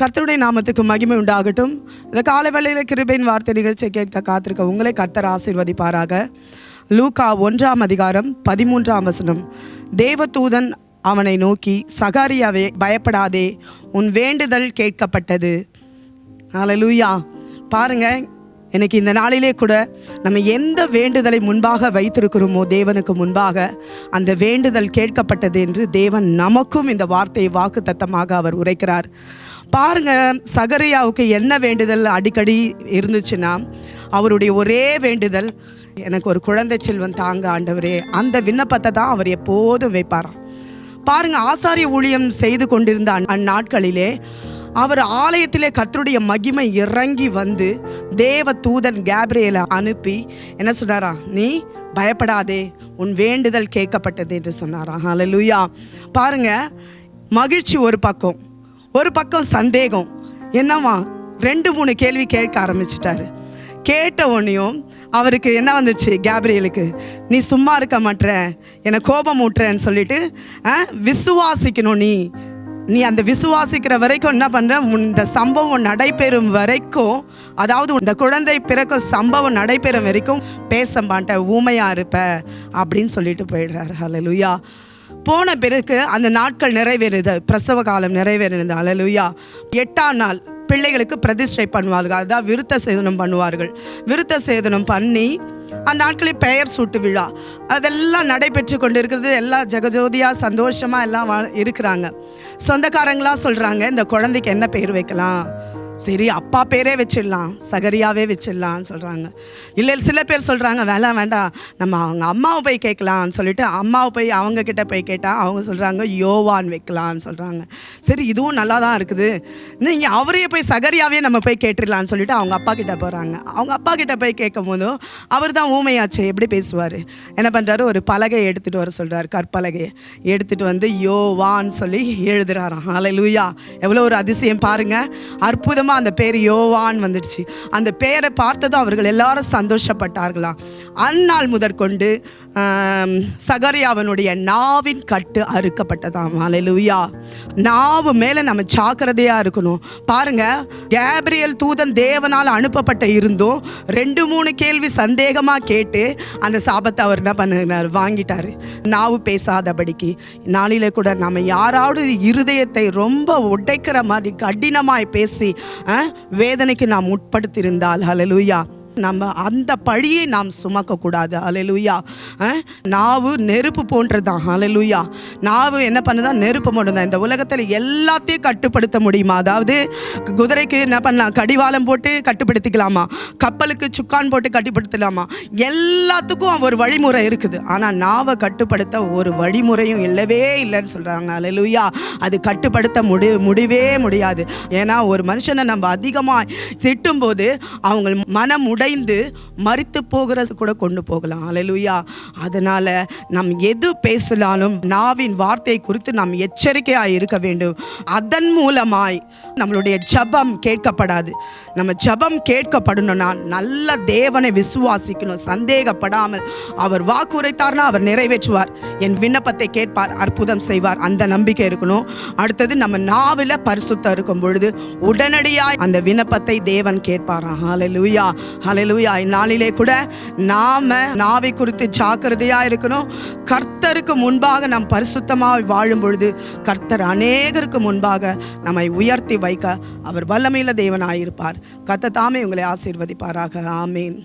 கர்த்தருடைய நாமத்துக்கு மகிமை உண்டாகட்டும். இந்த காலை வேளையில் கிருபையின் வார்த்தை நிகழ்ச்சியை கேட்க காத்திருக்க உங்களை கர்த்தர் ஆசீர்வதிப்பாராக. லூகா ஒன்றாம் அதிகாரம் பதிமூன்றாம் வசனம். தேவதூதன் அவனை நோக்கி சகாரியாவே பயப்படாதே உன் வேண்டுதல் கேட்கப்பட்டது. லூயா பாருங்க எனக்கு இந்த நாளிலே கூட நம்ம எந்த வேண்டுதலை முன்பாக வைத்திருக்கிறோமோ தேவனுக்கு முன்பாக அந்த வேண்டுதல் கேட்கப்பட்டது என்று தேவன் நமக்கும் இந்த வார்த்தையை வாக்கு தத்தமாக அவர் உரைக்கிறார். பாருங்க சகரியாவுக்கு என்ன வேண்டுதல் அடிக்கடி இருந்துச்சுன்னா அவருடைய ஒரே வேண்டுதல் எனக்கு ஒரு குழந்தை செல்வன் தாங்க ஆண்டவரே அந்த விண்ணப்பத்தை தான் அவர் எப்போதும் வைப்பாராம். பாருங்க ஆசாரிய ஊழியம் செய்து கொண்டிருந்த அந்நாட்களிலே அவர் ஆலயத்திலே கர்த்தருடைய மகிமை இறங்கி வந்து தேவ தூதன் கேப்ரியலை அனுப்பி என்ன சொன்னாரா? நீ பயப்படாதே உன் வேண்டுதல் கேட்கப்பட்டது என்று சொன்னாரா ஹalleluya. பாருங்க மகிழ்ச்சி ஒரு பக்கம். ஒரு பக்கம் சந்தேகம். என்னவா ரெண்டு மூணு கேள்வி கேட்க ஆரம்பிச்சிட்டாரு. கேட்ட உடனேயும் அவருக்கு என்ன வந்துச்சு கேப்ரியலுக்கு? நீ சும்மா இருக்க மாட்ற என்னை கோபம் ஊட்டுறேன்னு சொல்லிட்டு ஆ, விசுவாசிக்கணும் நீ. நீ அந்த விசுவாசிக்கிற வரைக்கும் என்ன பண்ணுற உன் இந்த சம்பவம் நடைபெறும் வரைக்கும் அதாவது இந்த குழந்தை பிறக்கும் சம்பவம் நடைபெறும் வரைக்கும் பேச மாட்டேன் ஊமையாக இருப்ப அப்படின்னு சொல்லிட்டு போயிடுறாரு. ஹalleluya போன பிறகு அந்த நாட்கள் நிறைவேறுது பிரசவ காலம் நிறைவேறினது. அலலுயா எட்டாம் நாள் பிள்ளைகளுக்கு பிரதிஷ்டை பண்ணுவார்கள். அதான் விருத்த சேதனம் பண்ணுவார்கள். விருத்த சேதனம் பண்ணி அந்த நாட்களில் பெயர் சூட்டு விழா. அதெல்லாம் நடைபெற்று கொண்டு இருக்கிறது எல்லாம் ஜெகஜோதியாக சந்தோஷமாக எல்லாம் வா- இருக்கிறாங்க. சொந்தக்காரங்களாம் சொல்கிறாங்க இந்த குழந்தைக்கு என்ன பெயர் வைக்கலாம்? சரி அப்பா பேரே வச்சிடலாம் சகரியாவே வச்சிடலாம்னு சொல்கிறாங்க இல்லை சில பேர் சொல்கிறாங்க வேலை வேண்டாம் நம்ம அவங்க அம்மாவை போய் கேட்கலாம்னு சொல்லிட்டு அம்மாவை போய் அவங்க கிட்ட போய் கேட்டால் அவங்க சொல்கிறாங்க யோவான் வைக்கலாம்னு சொல்கிறாங்க சரி இதுவும் நல்லா தான் இருக்குது. நீங்கள் அவரையே போய் சகரியாவே நம்ம போய் கேட்டுடலாம்னு சொல்லிட்டு அவங்க அப்பா கிட்ட போகிறாங்க அவங்க அப்பா கிட்ட போய் கேட்கும் போதும் அவர் தான் ஊமையாச்சே எப்படி பேசுவார்? என்ன பண்ணுறாரு ஒரு பலகை எடுத்துகிட்டு வர சொல்கிறார் கற்பலகையை. எடுத்துகிட்டு வந்து யோவான்னு சொல்லி எழுதுகிறாராம் அலை லூயா எவ்வளோ ஒரு அதிசயம் பாருங்கள் அற்புதம் அற்புதமாக அந்த பேர் யோவான் வந்துடுச்சு. அந்த பேரை பார்த்ததும் அவர்கள் எல்லாரும் சந்தோஷப்பட்டார்களாம். அந்நாள் முதற்கொண்டு சகரியாவனுடைய நாவின் கட்டு அறுக்கப்பட்டதாம். ஹalleluya நாவு மேலே நம்ம ஜாக்கிரதையாக இருக்கணும். பாருங்க கேப்ரியல் தூதன் தேவனால் அனுப்பப்பட்ட இருந்தும் ரெண்டு மூணு கேள்வி சந்தேகமாக கேட்டு அந்த சாபத்தை அவர் என்ன பண்ணினார்? வாங்கிட்டார். நாவு பேசாதபடிக்கு. நாளில கூட நம்ம யாராவது இருதயத்தை ரொம்ப உடைக்கிற மாதிரி கடினமாய் பேசி வேதனைக்கு நாம் உட்படுத்தியிருந்தால். அலலுயா நம்ம அந்த பழியை நாம் சுமக்கக்கூடாது. அலையலுயா நாவு நெருப்பு போன்றதுதான். அலையலுயா நாவு என்ன பண்ணுதா? நெருப்பு போன்றதான் இந்த உலகத்தில் எல்லாத்தையும் கட்டுப்படுத்த முடியுமா? அதாவது குதிரைக்கு என்ன பண்ணலாம்? கடிவாளம் போட்டு கட்டுப்படுத்திக்கலாமா? கப்பலுக்கு சுக்கான் போட்டு கட்டுப்படுத்தலாமா? எல்லாத்துக்கும் ஒரு வழிமுறை இருக்குது. ஆனால் நாவை கட்டுப்படுத்த ஒரு வழிமுறையும் இல்லவே இல்லைன்னு சொல்கிறாங்க அலையலுயா அது கட்டுப்படுத்த முடி முடியவே முடியாது. ஏன்னா ஒரு மனுஷனை நம்ம அதிகமாக திட்டும்போது அவங்க மனம் உடைந்து மறித்து போகிறது கூட கொண்டு போகலாம். அலலுயா அதனால் நம் எது பேசினாலும் நாவின் வார்த்தை குறித்து நாம் எச்சரிக்கையாக இருக்க வேண்டும். அதன் மூலமாய் நம்மளுடைய ஜபம் கேட்கப்படாது. நம்ம ஜபம் கேட்கப்படணும்னா நல்ல தேவனை விசுவாசிக்கணும். சந்தேகப்படாமல் அவர் வாக்குரைத்தார்னா அவர் நிறைவேற்றுவார். என் விண்ணப்பத்தை கேட்பார் அற்புதம் செய்வார். அந்த நம்பிக்கை இருக்கணும். அடுத்தது நம்ம நாவில் பரிசுத்தம் இருக்கும் பொழுது உடனடியாய் அந்த விண்ணப்பத்தை தேவன் கேட்பாராம். ஹalleluya அலையிலுயா இந்நாளிலே கூட நாம நாவை குறித்து ஜாக்கிரதையா இருக்கணும். கர்த்தருக்கு முன்பாக நாம் பரிசுத்தமாக வாழும் பொழுது கர்த்தர் அநேகருக்கு முன்பாக நம்மை உயர்த்தி வைக்க அவர் வல்லமையுள்ள தேவனாயிருப்பார். கத்த தாமே உங்களை ஆசீர்வதிப்பாராக. ஆமீன்.